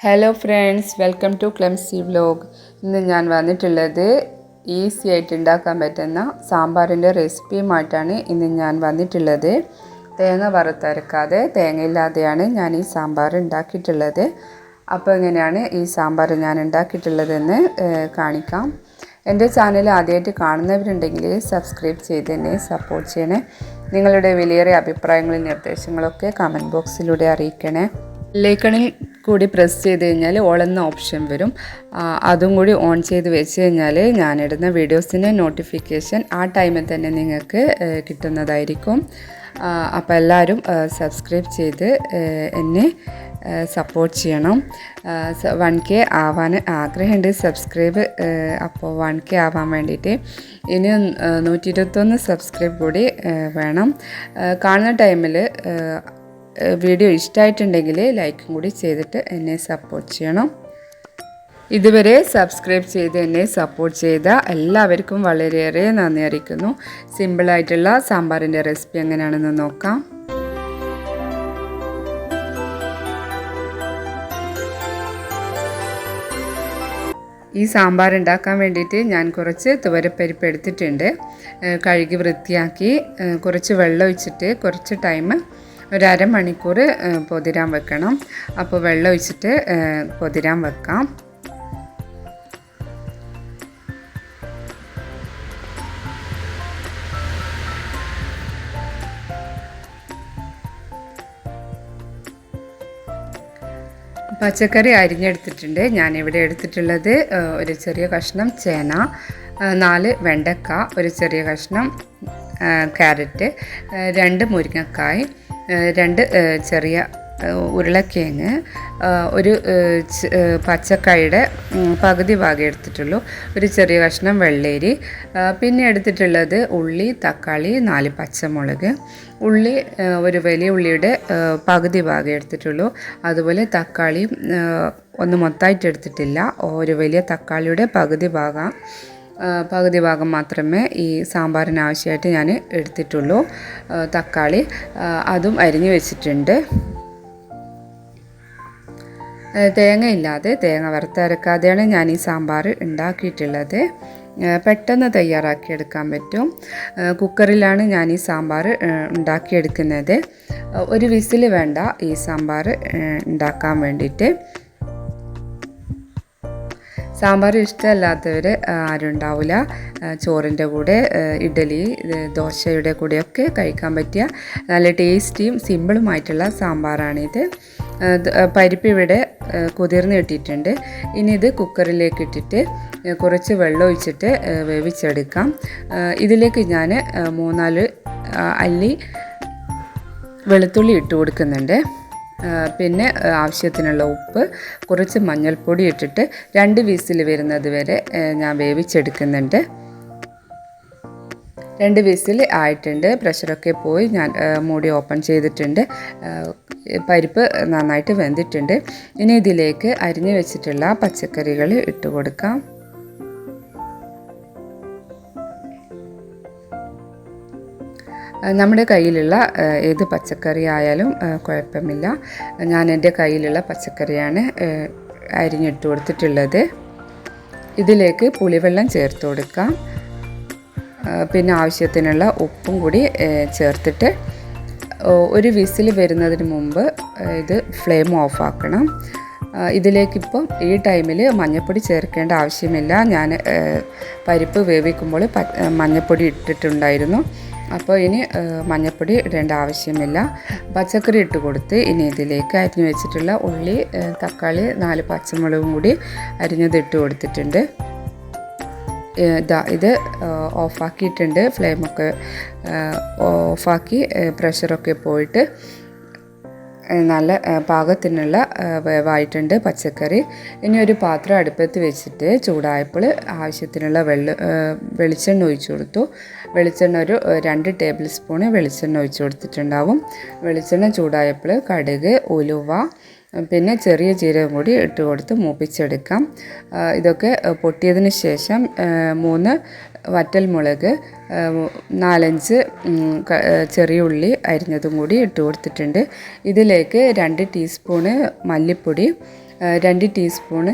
Hello friends welcome to clumsy vlog ഇന്ന് ഞാൻ വന്നിട്ടുള്ളത് ഈസി ആയിട്ട് ഉണ്ടാക്കാൻ പറ്റുന്ന സാമ്പാറിന്റെ റെസിപ്പിയുമായിട്ടാണ് ഇന്ന് ഞാൻ വന്നിട്ടുള്ളത്. തേങ്ങ വറുത്തരക്കാതെ തേങ്ങയില്ലാതെയാണ് ഞാൻ ഈ സാമ്പാർ ഉണ്ടാക്കിയിട്ടുള്ളത്. അപ്പോൾ എങ്ങനെയാണ് ഈ സാമ്പാർ ഞാൻ ഉണ്ടാക്കിയിട്ടുള്ളതെന്ന് കാണിക്കാം. എന്റെ ചാനൽ ആദ്യമായിട്ട് കാണുന്നവരുണ്ടെങ്കിൽ സബ്സ്ക്രൈബ് ചെയ്ത് എന്നെ സപ്പോർട്ട് ചെയ്യണേ. നിങ്ങളുടെ വിലയേറിയ അഭിപ്രായങ്ങളും നിർദ്ദേശങ്ങളൊക്കെ കമന്റ് ബോക്സിലൂടെ അറിയിക്കണേ. ലേക്കണിൽ കൂടി പ്രസ് ചെയ്ത് കഴിഞ്ഞാൽ ഓൾ എന്ന ഓപ്ഷൻ വരും അതും കൂടി ഓൺ ചെയ്ത് വെച്ച് കഴിഞ്ഞാൽ ഞാനിടുന്ന വീഡിയോസിന്റെ നോട്ടിഫിക്കേഷൻ ആ ടൈമിൽ തന്നെ നിങ്ങൾക്ക് കിട്ടുന്നതായിരിക്കും. അപ്പോൾ എല്ലാവരും സബ്സ്ക്രൈബ് ചെയ്ത് എന്നെ സപ്പോർട്ട് ചെയ്യണം. വൺ കെ ആവാൻ ആഗ്രഹമുണ്ട് സബ്സ്ക്രൈബ് അപ്പോൾ വൺ കെ ആവാൻ വേണ്ടിയിട്ട് ഇനി നൂറ്റി ഇരുപത്തൊന്ന് സബ്സ്ക്രൈബ് കൂടി വേണം. കാണുന്ന ടൈമിൽ വീഡിയോ ഇഷ്ടമായിട്ടുണ്ടെങ്കിൽ ലൈക്കും കൂടി ചെയ്തിട്ട് എന്നെ സപ്പോർട്ട് ചെയ്യണം. ഇതുവരെ സബ്സ്ക്രൈബ് ചെയ്ത് എന്നെ സപ്പോർട്ട് ചെയ്ത എല്ലാവർക്കും വളരെയേറെ നന്ദി അറിയിക്കുന്നു. സിമ്പിളായിട്ടുള്ള സാമ്പാറിന്റെ റെസിപ്പി എങ്ങനെയാണെന്ന് നോക്കാം. ഈ സാമ്പാർ ഉണ്ടാക്കാൻ വേണ്ടിയിട്ട് ഞാൻ കുറച്ച് തുവരപ്പരിപ്പ് എടുത്തിട്ടുണ്ട്. കഴുകി വൃത്തിയാക്കി കുറച്ച് വെള്ളം ഒഴിച്ചിട്ട് കുറച്ച് ടൈം ഒരു അരമണിക്കൂർ പൊതിരാൻ വെക്കണം. അപ്പോൾ വെള്ളം ഒഴിച്ചിട്ട് പൊതിരാൻ വെക്കാം. പച്ചക്കറി അരിഞ്ഞെടുത്തിട്ടുണ്ട്. ഞാൻ ഇവിടെ എടുത്തിട്ടുള്ളത് ഒരു ചെറിയ കഷ്ണം ചേന നാല് വെണ്ടക്ക ഒരു ചെറിയ കഷ്ണം ക്യാരറ്റ് രണ്ട് മുരിങ്ങക്കായ്. രണ്ട് ചെറിയ ഉരുളക്കിഴങ്ങ് ഒരു പച്ചക്കായുടെ പകുതി ഭാഗം എടുത്തിട്ടുള്ളൂ. ഒരു ചെറിയ കഷ്ണം വെള്ളേരി പിന്നെ എടുത്തിട്ടുള്ളത് ഉള്ളി തക്കാളി നാല് പച്ചമുളക്. ഉള്ളി ഒരു വലിയ ഉള്ളിയുടെ പകുതി ഭാഗം എടുത്തിട്ടുള്ളൂ. അതുപോലെ തക്കാളിയും ഒന്ന് മൊത്തമായിട്ട് എടുത്തിട്ടില്ല. ഒരു വലിയ തക്കാളിയുടെ പകുതി ഭാഗം പകുതി ഭാഗം മാത്രമേ ഈ സാമ്പാറിന് ആവശ്യമായിട്ട് ഞാൻ എടുത്തിട്ടുള്ളൂ. തക്കാളി അതും അരിഞ്ഞു വെച്ചിട്ടുണ്ട്. തേങ്ങ ഇല്ലാതെ തേങ്ങ വറുത്തരക്കാതെയാണ് ഞാൻ ഈ സാമ്പാർ ഉണ്ടാക്കിയിട്ടുള്ളത്. പെട്ടെന്ന് തയ്യാറാക്കിയെടുക്കാൻ പറ്റും. കുക്കറിലാണ് ഞാൻ ഈ സാമ്പാർ ഉണ്ടാക്കിയെടുക്കുന്നത്. ഒരു വിസിൽ വേണ്ട ഈ സാമ്പാർ ഉണ്ടാക്കാൻ വേണ്ടിയിട്ട്. സാമ്പാർ ഇഷ്ടമല്ലാത്തവർ ആരും ഉണ്ടാവില്ല ചോറിന്റെ കൂടെ ഇഡലി ദോശയുടെ കൂടെയൊക്കെ കഴിക്കാൻ പറ്റിയ നല്ല ടേസ്റ്റിയും സിമ്പിളുമായിട്ടുള്ള സാമ്പാറാണിത്. പരിപ്പ് ഇവിടെ കുതിർന്ന് കിട്ടിയിട്ടുണ്ട് ഇനി ഇത് കുക്കറിലേക്ക് ഇട്ടിട്ട് കുറച്ച് വെള്ളം ഒഴിച്ചിട്ട് വേവിച്ചെടുക്കാം. ഇതിലേക്ക് ഞാൻ മൂന്നാൽ അല്ലി വെളുത്തുള്ളി ഇട്ട് കൊടുക്കുന്നുണ്ട്. പിന്നെ ആവശ്യത്തിനുള്ള ഉപ്പ് കുറച്ച് മഞ്ഞൾപ്പൊടി ഇട്ടിട്ട് രണ്ട് വീസിൽ വരുന്നത് വരെ ഞാൻ വേവിച്ചെടുക്കുന്നുണ്ട്. രണ്ട് വിസിൽ ആയിട്ടുണ്ട്. പ്രഷറൊക്കെ പോയി ഞാൻ മൂടി ഓപ്പൺ ചെയ്തിട്ടുണ്ട്. പരിപ്പ് നന്നായിട്ട് വെന്തിട്ടുണ്ട്. ഇനി ഇതിലേക്ക് അരിഞ്ഞു വെച്ചിട്ടുള്ള പച്ചക്കറികൾ ഇട്ട് കൊടുക്കാം നമ്മുടെ കയ്യിലുള്ള ഏത് പച്ചക്കറി ആയാലും കുഴപ്പമില്ല. ഞാൻ എന്റെ കയ്യിലുള്ള പച്ചക്കറിയാണ് അരിഞ്ഞിട്ട് കൊടുത്തിട്ടുള്ളത്. ഇതിലേക്ക് പുളിവെള്ളം ചേർത്ത് കൊടുക്കാം. പിന്നെ ആവശ്യത്തിനുള്ള ഉപ്പും കൂടി ചേർത്തിട്ട് ഒരു വിസിൽ വരുന്നതിന് മുമ്പ് ഇത് ഫ്ലെയിം ഓഫ് ആക്കണം ഇതിലേക്കിപ്പം ഈ ടൈമിൽ മഞ്ഞൾപ്പൊടി ചേർക്കേണ്ട ആവശ്യമില്ല. ഞാൻ പരിപ്പ് വേവിക്കുമ്പോൾ മഞ്ഞൾപ്പൊടി ഇട്ടിട്ടുണ്ടായിരുന്നു. അപ്പോൾ ഇനി മഞ്ഞൾപ്പൊടി ഇടേണ്ട ആവശ്യമില്ല. പച്ചക്കറി ഇട്ട് കൊടുത്ത് ഇനി ഇതിലേക്ക് അരിഞ്ഞു വെച്ചിട്ടുള്ള ഉള്ളി തക്കാളി നാല് പച്ചമുളകും കൂടി അരിഞ്ഞത് ഇട്ട് കൊടുത്തിട്ടുണ്ട്. ഇതാ ഇത് ഓഫാക്കിയിട്ടുണ്ട്. ഫ്ലെയിമൊക്കെ ഓഫാക്കി പ്രഷറൊക്കെ പോയിട്ട് നല്ല പാകത്തിനുള്ള വേവായിട്ടുണ്ട് പച്ചക്കറി. ഇനി ഒരു പാത്രം അടുപ്പത്ത് വെച്ചിട്ട് ചൂടായപ്പോൾ ആവശ്യത്തിനുള്ള വെള്ള വെളിച്ചെണ്ണ ഒഴിച്ചു കൊടുത്തു. വെളിച്ചെണ്ണ ഒരു രണ്ട് ടേബിൾ സ്പൂണ് വെളിച്ചെണ്ണ ഒഴിച്ചു കൊടുത്തിട്ടുണ്ടാവും. വെളിച്ചെണ്ണ ചൂടായപ്പോൾ കടുക് ഉലുവ പിന്നെ ചെറിയ ജീരകം കൂടി ഇട്ട് കൊടുത്ത് മൂപ്പിച്ചെടുക്കാം. ഇതൊക്കെ പൊട്ടിയതിന് ശേഷം മൂന്ന് വറ്റൽമുളക് ആ, നാലഞ്ച് ചെറിയ ഉള്ളി അരിഞ്ഞതും കൂടി ഇട്ട് കൊടുത്തിട്ടുണ്ട്. ഇതിലേക്ക് രണ്ട് ടീസ്പൂണ് മല്ലിപ്പൊടി രണ്ട് ടീസ്പൂണ്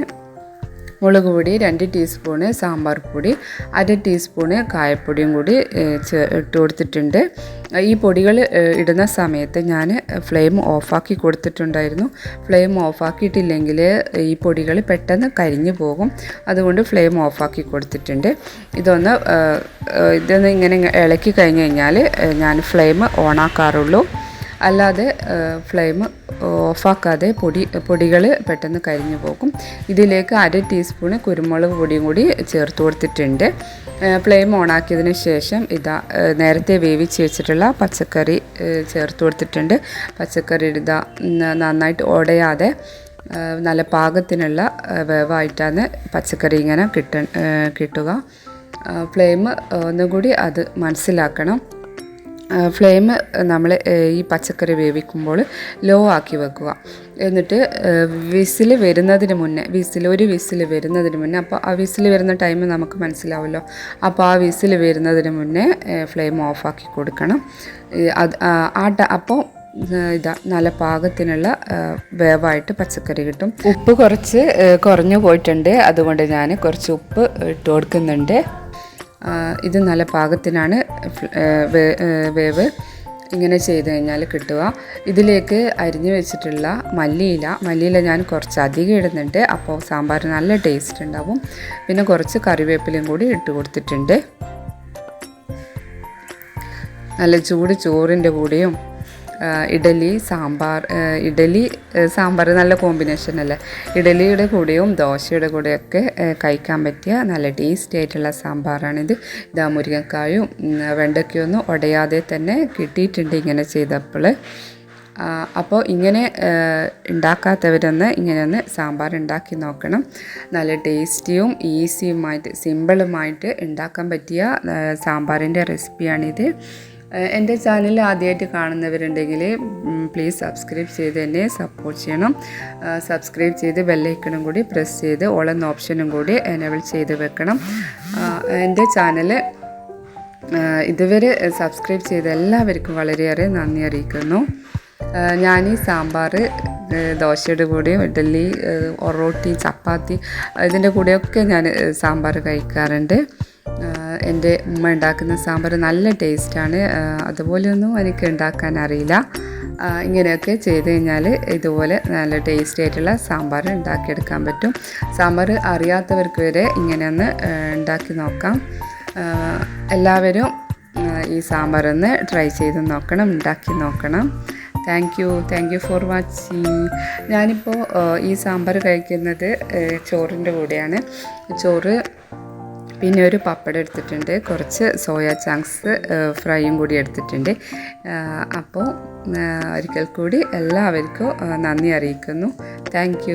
മുളക് പൊടി രണ്ട് ടീസ്പൂണ് സാമ്പാർ പൊടി അര ടീസ്പൂണ് കായപ്പൊടിയും കൂടി ഇട്ട് കൊടുത്തിട്ടുണ്ട്. ഈ പൊടികൾ ഇടുന്ന സമയത്ത് ഞാൻ ഫ്ലെയിം ഓഫാക്കി കൊടുത്തിട്ടുണ്ടായിരുന്നു. ഫ്ലെയിം ഓഫാക്കിയിട്ടില്ലെങ്കിൽ ഈ പൊടികൾ പെട്ടെന്ന് കരിഞ്ഞു പോകും. അതുകൊണ്ട് ഫ്ലെയിം ഓഫാക്കി കൊടുത്തിട്ടുണ്ട്. ഇതൊന്ന് ഇതൊന്ന് ഇങ്ങനെ ഇളക്കി കഴിഞ്ഞ് കഴിഞ്ഞാൽ ഞാൻ ഫ്ലെയിം ഓണാക്കാറുള്ളൂ. അല്ലാതെ ഫ്ലെയിം ഓഫാക്കാതെ പൊടി പൊടികൾ പെട്ടെന്ന് കരിഞ്ഞു പോകും. ഇതിലേക്ക് അര ടീസ്പൂണ് കുരുമുളക് പൊടിയും കൂടി ചേർത്ത് കൊടുത്തിട്ടുണ്ട്. ഫ്ലെയിം ഓണാക്കിയതിന് ശേഷം ഇതാ നേരത്തെ വേവിച്ച് വെച്ചിട്ടുള്ള പച്ചക്കറി ചേർത്ത് കൊടുത്തിട്ടുണ്ട്. പച്ചക്കറി ഇതാ നന്നായിട്ട് ഉടയാതെ നല്ല പാകത്തിനുള്ള വേവായിട്ടാണ് പച്ചക്കറി ഇങ്ങനെ കിട്ട കിട്ടുക. ഫ്ലെയിം ഒന്നുകൂടി അത് മനസ്സിലാക്കണം. ഫ്ലെയിം നമ്മൾ ഈ പച്ചക്കറി വേവിക്കുമ്പോൾ ലോ ആക്കി വെക്കുക. എന്നിട്ട് വിസിൽ വരുന്നതിന് മുന്നേ വിസിൽ ഒരു വിസിൽ വരുന്നതിന് മുന്നേ അപ്പോൾ ആ വിസിൽ വരുന്ന ടൈം നമുക്ക് മനസ്സിലാവുമല്ലോ അപ്പോൾ ആ വിസിൽ വരുന്നതിന് മുന്നേ ഫ്ലെയിം ഓഫാക്കി കൊടുക്കണം. അത് ആ, അപ്പോൾ ഇതാ നല്ല പാകത്തിനുള്ള വേവായിട്ട് പച്ചക്കറി കിട്ടും. ഉപ്പ് കുറച്ച് കുറഞ്ഞു പോയിട്ടുണ്ട്. അതുകൊണ്ട് ഞാൻ കുറച്ച് ഉപ്പ് ഇട്ട് കൊടുക്കുന്നുണ്ട്. ഇത് നല്ല പാകത്തിനാണ് വേവ്. ഇങ്ങനെ ചെയ്ത് കഴിഞ്ഞാൽ കിട്ടുക. ഇതിലേക്ക് അരിഞ്ഞു വെച്ചിട്ടുള്ള മല്ലിയില മല്ലിയില ഞാൻ കുറച്ച് അധികം ഇടുന്നുണ്ട്. അപ്പോൾ സാമ്പാർ നല്ല ടേസ്റ്റ് ഉണ്ടാവും. പിന്നെ കുറച്ച് കറിവേപ്പിലയും കൂടി ഇട്ട് കൊടുത്തിട്ടുണ്ട്. നല്ല ചൂട് ചോറിന്റെ കൂടെയും ഇഡലി സാമ്പാർ ഇഡലി സാമ്പാർ നല്ല കോമ്പിനേഷൻ അല്ലേ? ഇഡലിയുടെ കൂടെയും ദോശയുടെ കൂടെയൊക്കെ കഴിക്കാൻ പറ്റിയ നല്ല ടേസ്റ്റി ആയിട്ടുള്ള സാമ്പാറാണിത്. ഇതാ മുരിങ്ങക്കായും വെണ്ടയ്ക്കൊന്നും ഉടയാതെ തന്നെ കിട്ടിയിട്ടുണ്ട് ഇങ്ങനെ ചെയ്തപ്പോൾ. അപ്പോൾ ഇങ്ങനെ ഉണ്ടാക്കാത്തവരൊന്ന് ഇങ്ങനെ ഒന്ന് സാമ്പാർ ഉണ്ടാക്കി നോക്കണം. നല്ല ടേസ്റ്റിയും ഈസിയുമായിട്ട് സിമ്പിളുമായിട്ട് ഉണ്ടാക്കാൻ പറ്റിയ സാമ്പാറിന്റെ റെസിപ്പിയാണിത് എന്റെ ചാനൽ ആദ്യമായിട്ട് കാണുന്നവരുണ്ടെങ്കിൽ പ്ലീസ് സബ്സ്ക്രൈബ് ചെയ്ത് എന്നെ സപ്പോർട്ട് ചെയ്യണം. സബ്സ്ക്രൈബ് ചെയ്ത് ബെല്ലൈക്കണും കൂടി പ്രസ് ചെയ്ത് ഓളെന്ന ഓപ്ഷനും കൂടി എനേബിൾ ചെയ്ത് വെക്കണം. എന്റെ ചാനൽ ഇതുവരെ സബ്സ്ക്രൈബ് ചെയ്ത എല്ലാവർക്കും വളരെയേറെ നന്ദി അറിയിക്കുന്നു. ഞാൻ ഈ സാമ്പാർ ദോശയുടെ കൂടെയും ഇഡലി റൊട്ടി ചപ്പാത്തി ഇതിന്റെ കൂടെയൊക്കെ ഞാൻ സാമ്പാർ കഴിക്കാറുണ്ട്. എന്റെ ഉമ്മ ഉണ്ടാക്കുന്ന സാമ്പാർ നല്ല ടേസ്റ്റാണ്. അതുപോലെയൊന്നും എനിക്ക് ഉണ്ടാക്കാൻ അറിയില്ല. ഇങ്ങനെയൊക്കെ ചെയ്ത് കഴിഞ്ഞാൽ ഇതുപോലെ നല്ല ടേസ്റ്റി ആയിട്ടുള്ള സാമ്പാർ ഉണ്ടാക്കിയെടുക്കാൻ പറ്റും. സാമ്പാർ അറിയാത്തവർക്ക് വരെ ഇങ്ങനെ ഒന്ന് ഉണ്ടാക്കി നോക്കാം. എല്ലാവരും ഈ സാമ്പാർ ഒന്ന് ട്രൈ ചെയ്ത് നോക്കണം ഉണ്ടാക്കി നോക്കണം. Thank you thank you for watching ഞാനിപ്പോൾ ഈ സാമ്പാർ കഴിക്കുന്നത് ചോറിന്റെ കൂടെയാണ്. ചോറ് പിന്നെ ഒരു പപ്പടം എടുത്തിട്ടുണ്ട് കുറച്ച് സോയാ ചങ്ക്സ് ഫ്രൈയും കൂടി എടുത്തിട്ടുണ്ട്. അപ്പോൾ ഒരിക്കൽ കൂടി എല്ലാവർക്കും നന്ദി അറിയിക്കുന്നു. താങ്ക്